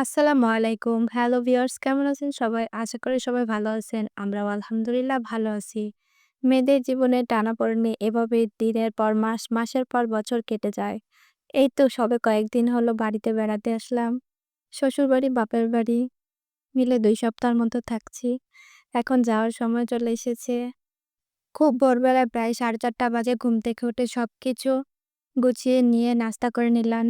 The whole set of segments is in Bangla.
আসসালামু আলাইকুম। হ্যালো ভিউয়ার্স কেমন আছেন সবাই? আশা করি সবাই ভালো আছেন। আমরাও আলহামদুলিল্লাহ ভালো আছি। মেয়েদের জীবনে টানাপোড়েনে এভাবে দিনের পর মাস, মাসের পর বছর কেটে যায়। এই তো সবে কয়েকদিন হলো বাড়িতে বেড়াতে আসলাম। শ্বশুরবাড়ি, বাপের বাড়ি মিলে দুই সপ্তাহের মতো থাকছি। এখন যাওয়ার সময় চলে এসেছে। খুব ভোরবেলায় প্রায় ৪:৩০ বাজে ঘুম থেকে উঠে সব কিছু গুছিয়ে নিয়ে নাস্তা করে নিলাম।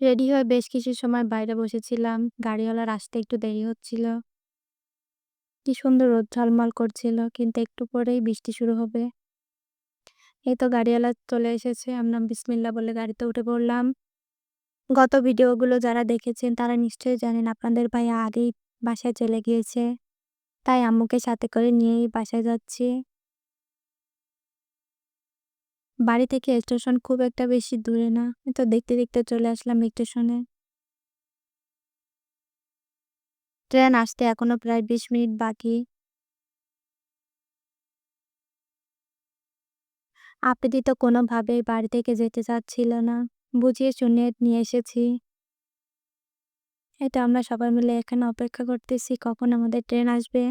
রেডি হয়ে বেশ কিছু সময় বাইরে বসেছিলাম। গাড়িওয়ালার আসতে একটু দেরি হচ্ছিল। কি সুন্দর রোদ ঝলমল করছিল, কিন্তু একটু পরেই বৃষ্টি শুরু হবে। এই তো গাড়িওয়ালা চলে এসেছে। আমরা বিসমিল্লাহ বলে গাড়িতে উঠে পড়লাম। গত ভিডিওগুলো যারা দেখেছেন, তারা নিশ্চয়ই জানেন আপনাদের ভাইয়া আগেই বাসায় চলে গিয়েছে। তাই আম্মুকে সাথে করে নিয়েই বাসায় যাচ্ছি। বাড়ি থেকে স্টেশন খুব একটা বেশি দূরে না। তো দেখতে, দেখতে চলে আসলাম স্টেশনে। ট্রেন আসতে এখনও প্রায় ২০ মিনিট বাকি। আপাতত কোনোভাবেই বাড়ি থেকে যেতে চাচ্ছিল না। বুঝিয়ে শুনিয়ে নিয়ে এসেছি। এটা আমরা সবাই মিলে এখানে অপেক্ষা করতেছি কখন আমাদের ট্রেন আসবে।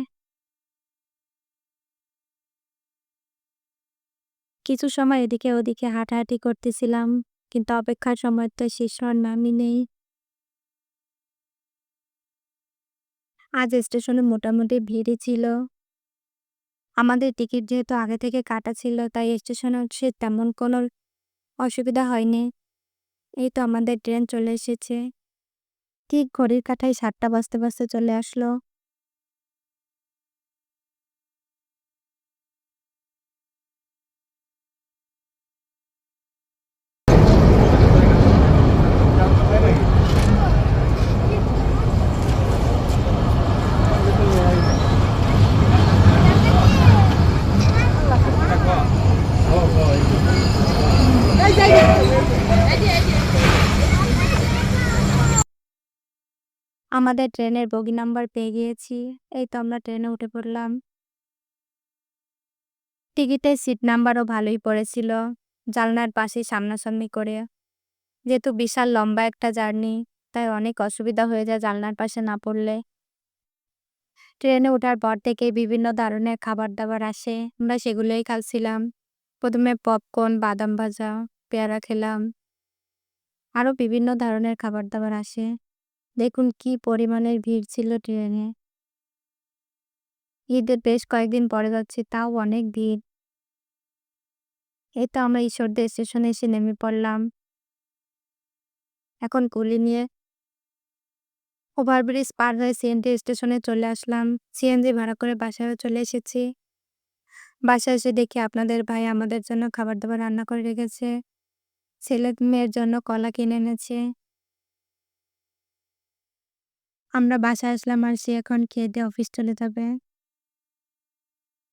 কিছু সময় এদিকে ওদিকে হাঁটাহাঁটি করতেছিলাম। কিন্তু অপেক্ষার সময় তো শেষ হওয়ার নামই নেই। আজ স্টেশনে মোটামুটি ভিড়ই ছিল। আমাদের টিকিট যেহেতু আগে থেকে কাটা ছিল তাই স্টেশনে সে তেমন কোনো অসুবিধা হয়নি। এই তো আমাদের ট্রেন চলে এসেছে। ঠিক ঘড়ির কাঁটায় ৭টা বাজতে, বাজতে চলে আসলো। আমাদের ট্রেনের বগি নাম্বার পেয়ে গিয়েছি। এই তো আমরা ট্রেনে উঠে পড়লাম। টিকিটের সিট নাম্বারও ভালোই পড়েছিল। জানলার পাশে সামনাসামনি করে। যেহেতু বিশাল লম্বা একটা জার্নি তাই অনেক অসুবিধা হয়ে যায় জানলার পাশে না পড়লে। ট্রেনে ওঠার পর থেকেই বিভিন্ন ধরনের খাবার-দাবার আসে। আমরা সেগুলোই খাচ্ছিলাম। প্রথমে পপকর্ন, বাদাম ভাজা, পেয়ারা খেলাম। আরও বিভিন্ন ধরনের খাবার-দাবার আসে। দেখুন কি পরিমাণের ভিড় ছিল ট্রেনে। ঈদের বেশ কয়েকদিন পরে যাচ্ছি, তাও অনেক ভিড়। এই তো আমরা ঈশ্বরদী স্টেশনে এসে নেমে পড়লাম। এখন কুলি নিয়ে ওভারব্রিজ পার হয়ে সিএনজি স্টেশনে চলে আসলাম। সিএনজি ভাড়া করে বাসায় চলে এসেছি। বাসায় এসে দেখি আপনাদের ভাই আমাদের জন্য খাবার-দাবার রান্না করে রেখেছে। ছেলে মেয়ের জন্য কলা কিনে এনেছে। আমরা বাসায় আসলাম আর সে এখন খেয়ে দিয়ে অফিস চলে যাবে।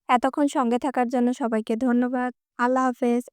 এতক্ষণ সঙ্গে থাকার জন্য সবাইকে ধন্যবাদ। আল্লাহ হাফেজ।